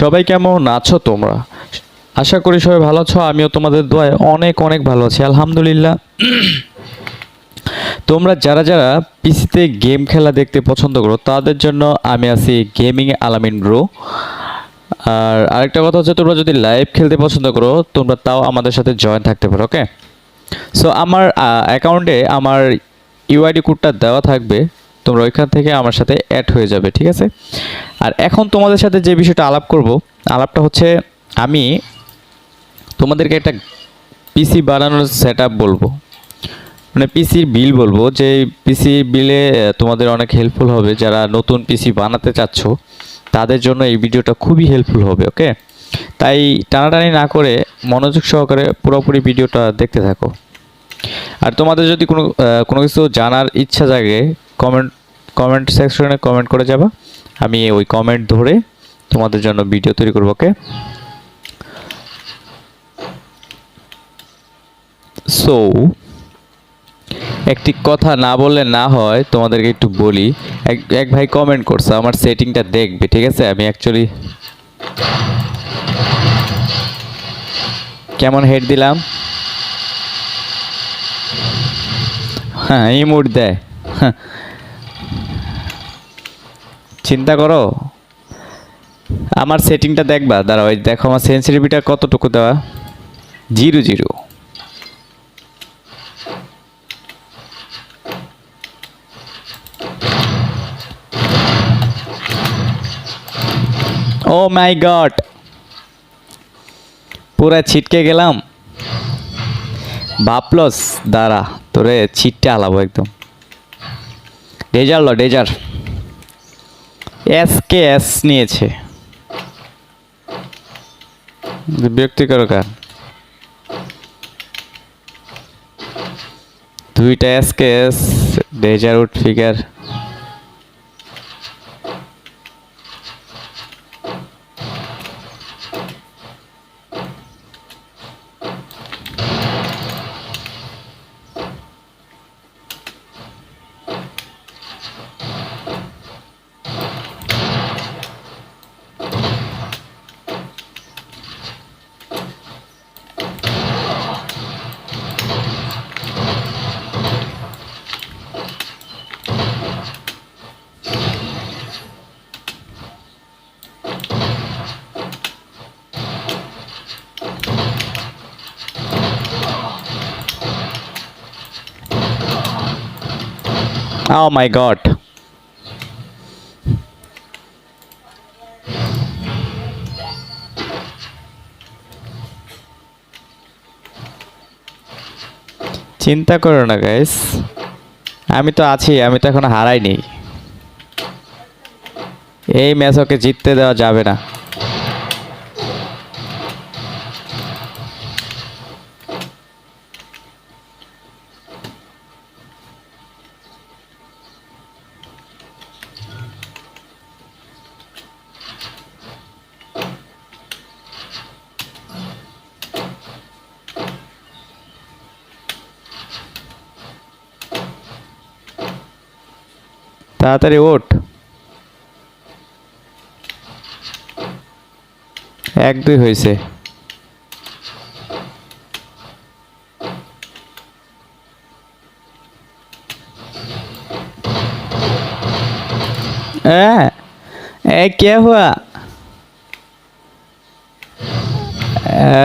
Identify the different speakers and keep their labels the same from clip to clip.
Speaker 1: সবাই কেমন আছো তোমরা? আশা করি সবাই ভালো আছো, আমিও তোমাদের দোয়ায় অনেক অনেক ভালো আছি, আলহামদুলিল্লাহ। তোমরা যারা যারা পিসিতে গেম খেলা দেখতে পছন্দ করো, তাদের জন্য আমি আছি গেমিং আলামিন ব্রো। আর আরেকটা কথা হচ্ছে, তোমরা যদি লাইভ খেলতে পছন্দ করো, তোমরা তাও আমাদের সাথে জয়েন থাকতে পারো ওকে সো আমার অ্যাকাউন্টে আমার ইউআইডি কোডটা দেওয়া থাকবে। তোমরা ওইখান থেকে আমার সাথে অ্যাড হয়ে যাবে, ঠিক আছে? আর এখন তোমাদের সাথে যে বিষয়টা আলাপ করব, আলাপটা হচ্ছে আমি তোমাদেরকে একটা পিসি বানানোর সেট বলব। মানে পিসির বিল বলব, যে পিসি বিলে তোমাদের অনেক হেল্পফুল হবে। যারা নতুন পিসি বানাতে চাচ্ছ, তাদের জন্য এই ভিডিওটা খুবই হেল্পফুল হবে ওকে তাই টানাটানি না করে মনোযোগ সহকারে পুরোপুরি ভিডিওটা দেখতে থাকো। আর তোমাদের যদি কোনো কোনো কিছু জানার ইচ্ছা জাগে কমেন্ট কমেন্ট সেকশনে কমেন্ট করে যাবা। আমি ওই কমেন্ট ধরে তোমাদের জন্য ভিডিও তৈরি করব ওকে সো একটি কথা না বললে না হয়, তোমাদেরকে একটু বলি। এক এক ভাই কমেন্ট করছে, আমার সেটিংটা দেখবে, ঠিক আছে? আমি অ্যাকচুয়ালি কেমন হেড দিলাম? হ্যাঁ ইমোট দেয় হ্যাঁ। চিন্তা করো। আমার সেটিংটা দেখবা, দাঁড়াও ওই দেখো আমার সেন্সিটিভিটা কতটুকু দেওয়া? Zero zero. Oh my god! পুরা ছিটকে গেলাম। বাপলস, দাঁড়া, তোরে ছিটটা আলাবো একদম। ডেজার ল, ডেজার। এস কে এস নিয়েছে। বিরক্তিকর গান দুইটা এস কে এস ডেজার উড ফিগার। Oh my god. চিন্তা করো না গাইস আমি তো আছি, আমি তো এখন হারাইনি। এই ম্যাচ ওকে জিততে দেওয়া যাবে না। তাড়াতাড়ি ওঠ এক দুই হয়েছে ए, ए क्या हुआ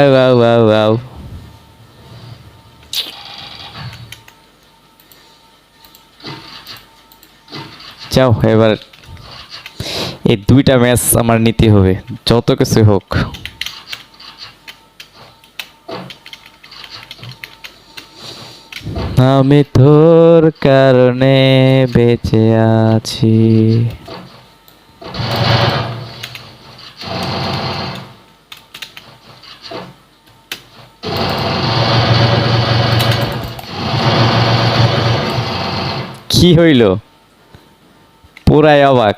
Speaker 1: वाह वाह वाह যাও, এবার এই দুইটা ম্যাচ আমার নিতে হবে, যত কিছু হোক। আমি তোর কারণে বেঁচে আছি। কি হইল? পুরাই অবাক।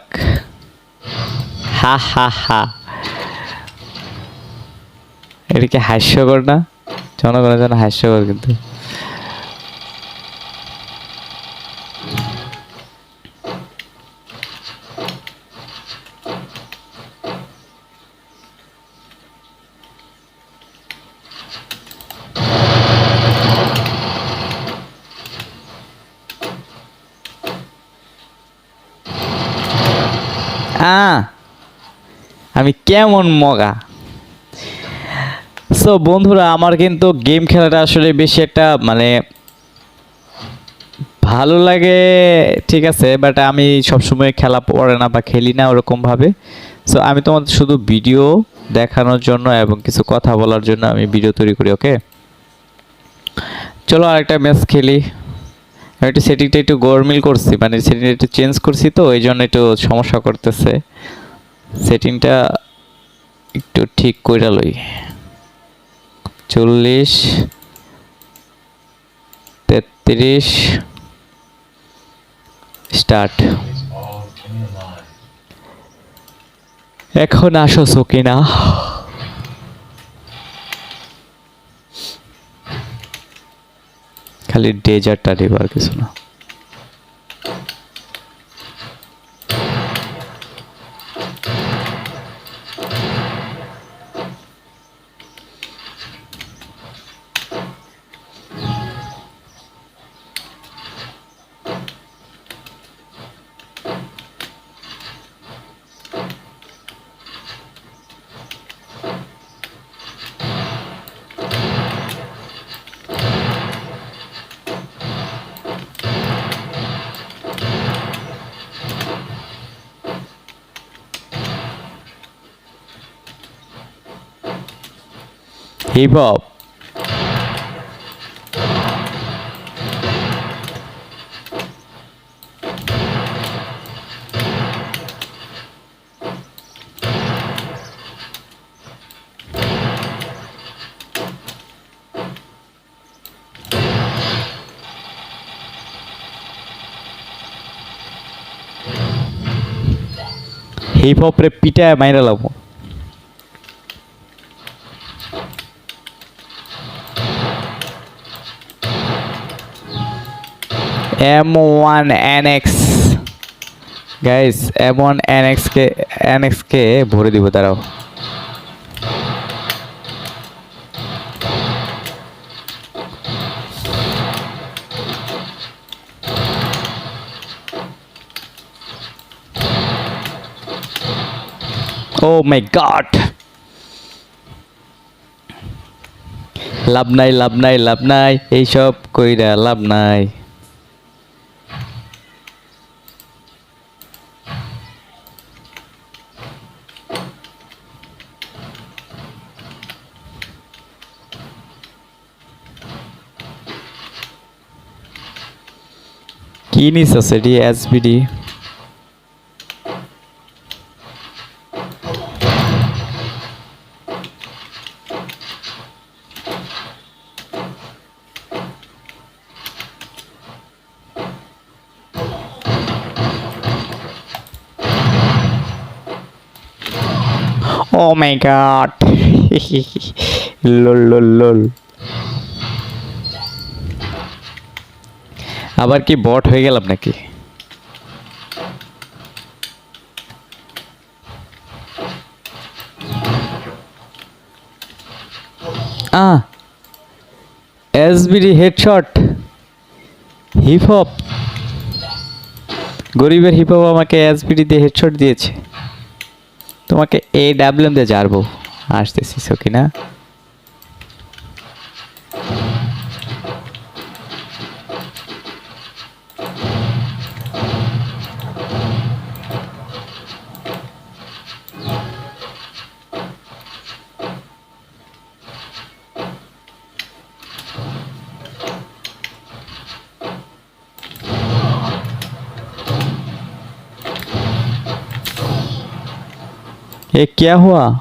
Speaker 1: হা হা হা। এটা কি হাস্যকর না? জনগণের জন্য হাস্যকর কিন্তু। আমি কেমন মগা? সো বন্ধুরা, আমার কিন্তু গেম খেলাটা আসলে বেশি একটা মানে ভালো লাগে, ঠিক আছে বাট আমি সবসময় খেলা পড়ে না বা খেলি না ওরকমভাবে সো আমি তোমাদের শুধু ভিডিও দেখানোর জন্য এবং কিছু কথা বলার জন্য আমি ভিডিও তৈরি করি ওকে চলো আরেকটা ম্যাচ খেলি। আমি একটু সেটিংটা একটু গরমিল করছি মানে সেটিংটা একটু চেঞ্জ করছি তো এই জন্য একটু সমস্যা করতেছে। সেটিংটা একটু ঠিক কইরা লই। চল্লিশ, তেত্রিশ, স্টার্ট। এখন আসো সকিনা খালি ডেজার্টটা নেব আর কিছু না। হিপ হপ হিপ হপ রে পিটায় মাইরা লাভ m1nx গাইস m1nx কে nx কে ভরে দিব দাঁড়াও Oh my god. লাভ নাই লাভ নাই লাভ নাই এইসব কইরা লাভ নাই কি নিস আছে D SBD oh my god lol lol lol আবার কি বট হয়ে গেলাম নাকি? এসবিডি হেডশট হিপ হপ গরিবের হিপ হপ আমাকে এসবিডি দিয়ে হেডশট দিয়েছে। তোমাকে এ ডাব্লিউ দিয়ে জারবো। আসতেছি সকিনা ये क्या हुआ?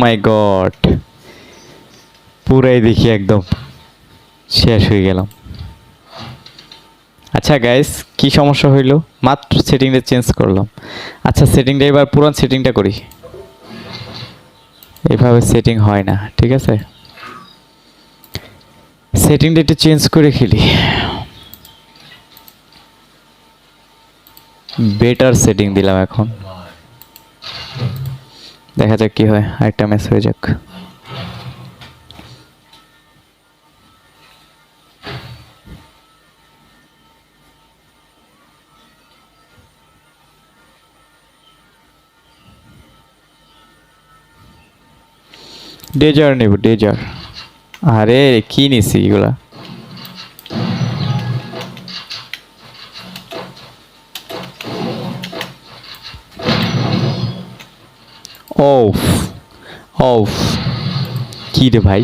Speaker 1: মাই গড পুরাই দেখি একদম শেষ হয়ে গেলাম। আচ্ছা গাইস কি সমস্যা হইল? মাত্র সেটিংটা চেঞ্জ করলাম। আচ্ছা সেটিংটা এবার পুরান সেটিংটা করি। এভাবে সেটিং হয় না, ঠিক আছে? সেটিংটা একটু চেঞ্জ করে খেলি। বেটার সেটিং দিলাম এখন। দেখা যাক কি হয়, আরেকটা ম্যাচ হয়ে যাক। ডেজার নেব ডেজার আরে, কি নিছি এগুলা? ওফ কি রে ভাই?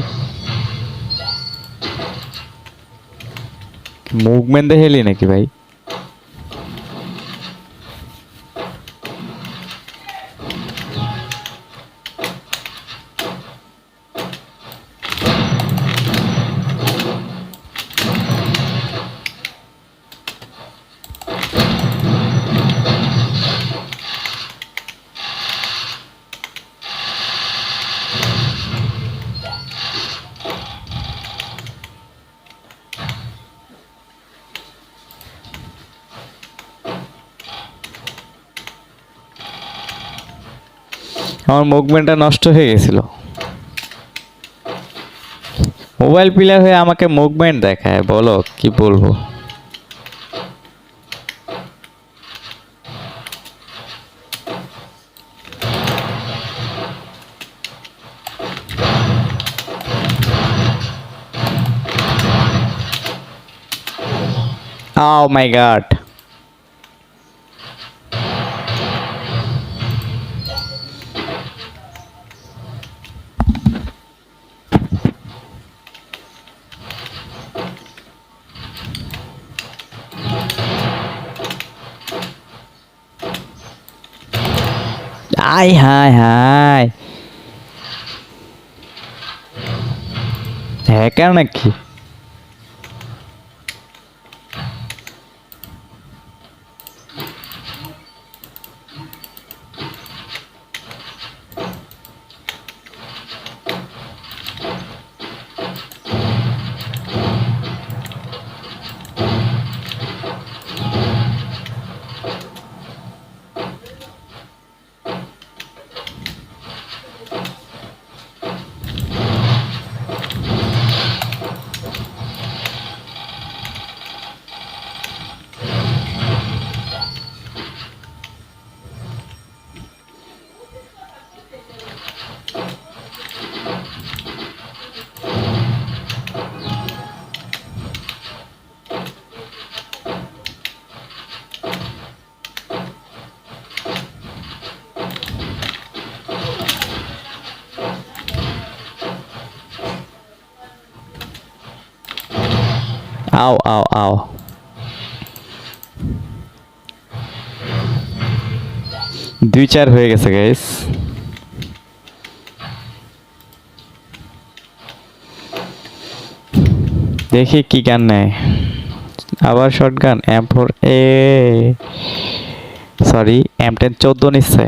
Speaker 1: মুভমেন্ট দেখেলি নাকি ভাই? আমার মুভমেন্টটা নষ্ট হয়ে গেছিল মোবাইল প্লেয়ার হয়ে আমাকে মুভমেন্ট দেখায়, বলো কি বলব Oh my god. আয় হায় হায় হ্যাকার নাকি? আও আও আও দুই চার হয়ে গেছে গাইস দেখি কি গান নেয়। আবার short gun M four A sorry M ten চোদ্দ নিচ্ছে।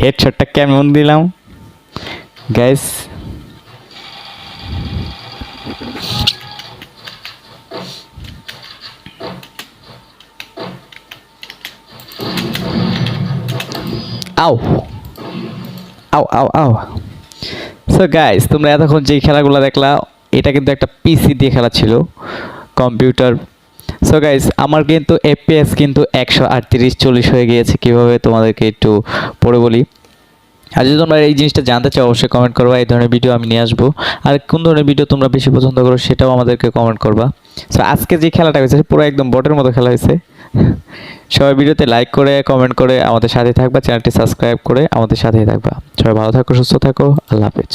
Speaker 1: হেডশটটা কেমন দিলাম? গাইস আও আও আও আও। সো গাইস তোমরা এতক্ষণ যেই খেলাগুলো দেখলা, এটা কিন্তু একটা পিসি দিয়ে খেলা ছিল। কম্পিউটার সো গাইস আমার কিন্তু এফপিএস কিন্তু একশো আটত্রিশ, চল্লিশ হয়ে গিয়েছে। কীভাবে তোমাদেরকে একটু পড়ে বলি? আর যদি তোমরা এই জিনিসটা জানতে চাও, অবশ্যই কমেন্ট করবা, এই ধরনের ভিডিও আমি নিয়ে আসব। আর কোন ধরনের ভিডিও তোমরা বেশি পছন্দ করো, সেটাও আমাদেরকে কমেন্ট করবা। সো আজকে যে খেলাটা হয়েছে পুরো একদম বটের মতো খেলা হয়েছে। সবাই ভিডিওতে লাইক করে কমেন্ট করে, আমাদের সাথে থাকবা, চ্যানেলটি সাবস্ক্রাইব করে, আমাদের সাথেই থাকবা। সবাই ভালো থাকো, সুস্থ থাকো, আল্লাহ হাফেজ।